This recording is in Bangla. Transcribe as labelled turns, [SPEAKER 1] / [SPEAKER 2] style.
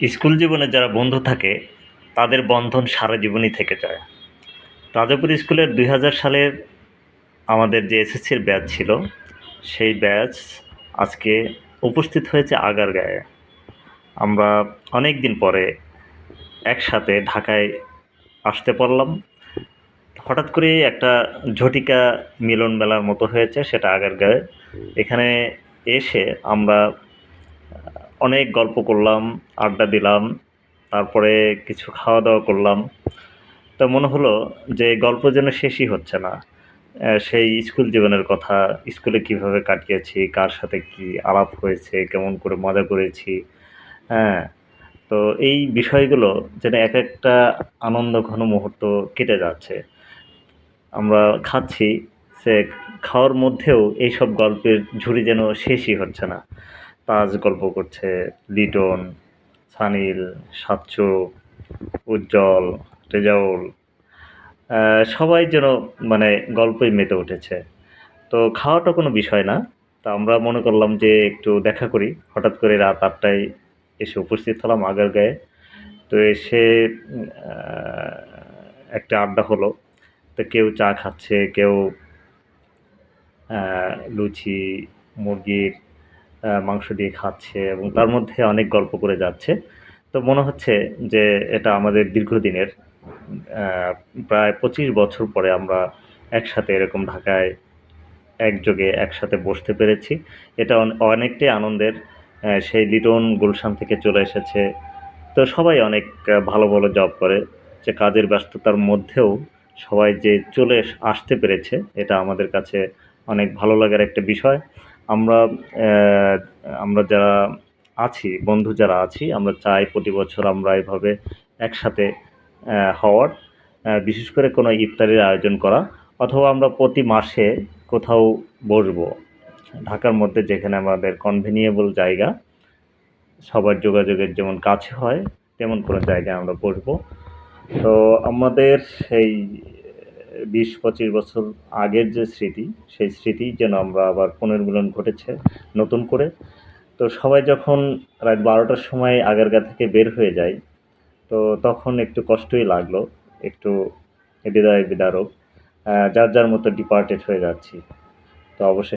[SPEAKER 1] স্কুল জীবনে যারা বন্ধু থাকে, তাদের বন্ধন সারা জীবনই থেকে যায়। রাজাপুর স্কুলের দুই হাজার সালের আমাদের যে এসএসসির ব্যাচ ছিল, সেই ব্যাচ আজকে উপস্থিত হয়েছে আগারগাঁয়ে। আমরা অনেক দিন পরে একসাথে ঢাকায় আসতে পারলাম। হঠাৎ করে একটা ঝটিকা মিলন মেলার মতো হয়েছে, সেটা আগারগাঁয়ে। এখানে এসে আমরা অনেক গল্প করলাম, আড্ডা দিলাম, তারপরে কিছু খাওয়া দাওয়া করলাম। তো মনে হলো যে গল্প যেন শেষই হচ্ছে না। সেই স্কুল জীবনের কথা, স্কুলে কীভাবে কাটিয়েছি, কার সাথে কি আলাপ হয়েছে, কেমন করে মজা করেছি হ্যাঁ। তো এই বিষয়গুলো যেন এক একটা আনন্দ ঘন মুহূর্ত কেটে যাচ্ছে। আমরা খাচ্ছি, সে খাওয়ার মধ্যেও এইসব গল্পের ঝুড়ি যেন শেষই হচ্ছে না। তাজ গল্প করছে। লিটন, সানিল, সাচ্চু, উজ্জ্বল রেজাউল সবাই যেন মানে গল্পই মেতে উঠেছে। তো খাওয়াটা কোনো বিষয় না। তা আমরা মনে করলাম যে একটু দেখা করি। হঠাৎ করে রাত আটটায় এসে উপস্থিত হলাম আগার গায়ে। তো এসে একটা আড্ডা হলো। তো কেউ চা খাচ্ছে, কেউ লুচি, মুরগির মাংস দিয়ে খাচ্ছে এবং তার মধ্যে অনেক গল্প করে যাচ্ছে। তো মনে হচ্ছে যে এটা আমাদের দীর্ঘদিনের প্রায় পঁচিশ বছর পরে আমরা একসাথে এরকম ঢাকায় একযোগে একসাথে বসতে পেরেছি। এটা অনেকটাই আনন্দের সেই লিটন গুলশান থেকে চলে এসেছে। তো সবাই অনেক ভালো ভালো জব করে। যে কাজের ব্যস্ততার মধ্যেও সবাই যে চলে আসতে পেরেছে, এটা আমাদের কাছে অনেক ভালো লাগার একটা বিষয়। আমরা আমরা যারা আছি, বন্ধু যারা আছি, আমরা চাই প্রতি বছর আমরা এভাবে একসাথে হওয়ার বিশেষ করে কোনো ইফতারের আয়োজন করা, অথবা আমরা প্রতি মাসে কোথাও বসবো, ঢাকার মধ্যে যেখানে আমাদের কনভেনিয়েবল জায়গা, সবার যোগাযোগের যেমন কাছে হয়, তেমন কোনো জায়গায় আমরা বসবো। তো আমাদের সেই বিশ পঁচিশ বছর আগের যে স্মৃতি, সেই স্মৃতি যেন আমরা আবার পুনর্মিলন ঘটেছে নতুন করে। তো সবাই যখন রাত বারোটার সময় আগের গা থেকে বের হয়ে যায়, তো তখন একটু কষ্টই লাগল, একটু হৃদয় বিদারক যার যার মতো ডিপার্টেড হয়ে যাচ্ছি। তো অবশ্যই